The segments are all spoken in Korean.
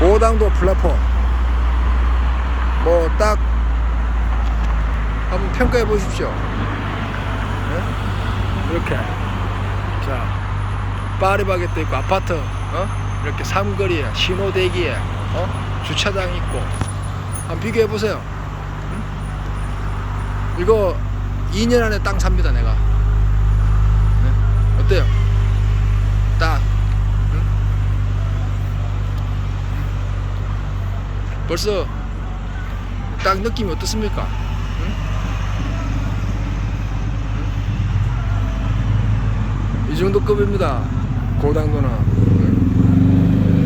고당도 플랫폼 뭐 딱 한번 평가해 보십시오. 네? 이렇게 자 파리바게트 있고 아파트 어? 이렇게 삼거리에 신호대기에 어? 주차장 있고 한번 비교해 보세요. 응? 이거 2년 안에 땅 삽니다 내가. 네? 어때요? 딱 벌써 딱 느낌이 어떻습니까? 이 정도 급입니다. 고당도는.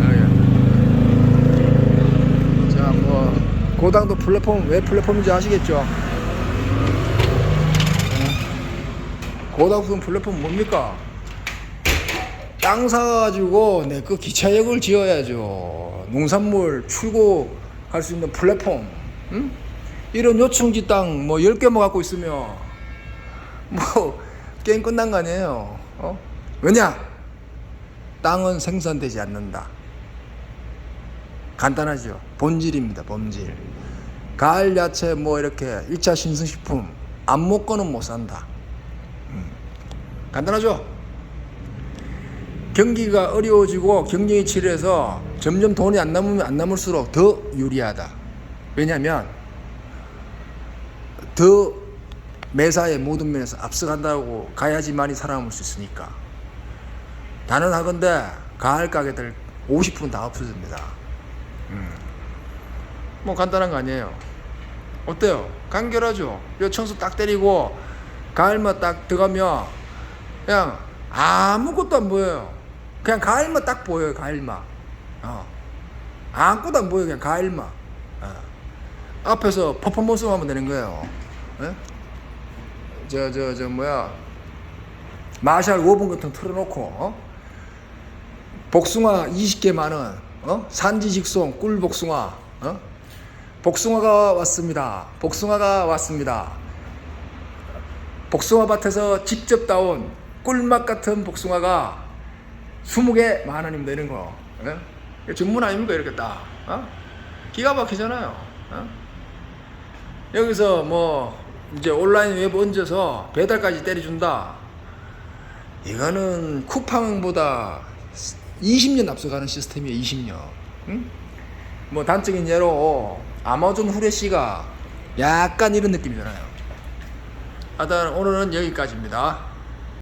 응? 자, 뭐 고당도 플랫폼 왜 플랫폼인지 아시겠죠? 고당도 플랫폼 뭡니까? 땅 사가지고 내 그 기차역을 지어야죠. 농산물 출고 할 수 있는 플랫폼. 응? 이런 요충지 땅 뭐 10개만 갖고 있으면 뭐 게임 끝난 거 아니에요. 어? 왜냐? 땅은 생산되지 않는다. 간단하죠. 본질입니다. 본질. 가을 야채 뭐 이렇게 1차 신선식품 안 먹고는 못 산다. 음. 간단하죠? 경기가 어려워지고 경쟁이 치열해서 점점 돈이 안 남으면 안 남을수록 더 유리하다. 왜냐하면 더 매사의 모든 면에서 앞서간다고 가야지만이 살아남을 수 있으니까. 단언하건대 가을 가게들 50%다 없어집니다. 음. 뭐 간단한 거 아니에요. 어때요? 간결하죠? 요 청소 딱 때리고 가을만 딱 들어가면 그냥 아무것도 안 보여요. 그냥 가을만 딱 보여요. 가을만. 어. 아무것도 안 보여요. 그냥 가을만. 어. 앞에서 퍼포먼스 하면 되는 거예요. 예? 저, 저, 저, 뭐야. 마샬 5분 같은 거 틀어놓고, 어? 복숭아 20개 만원, 어? 산지 직송 꿀 복숭아, 어? 복숭아가 왔습니다. 복숭아가 왔습니다. 복숭아 밭에서 직접 따온 꿀맛 같은 복숭아가 20개 만 원이면 되는 거. 예? 전문 아닙니까? 이렇게 딱. 어? 기가 막히잖아요. 어? 여기서 뭐 이제 온라인 웹 얹어서 배달까지 때려준다. 이거는 쿠팡보다 20년 앞서가는 시스템이에요. 20년. 응? 뭐 단적인 예로 아마존 후레쉬가 약간 이런 느낌이잖아요. 하여튼 오늘은 여기까지입니다.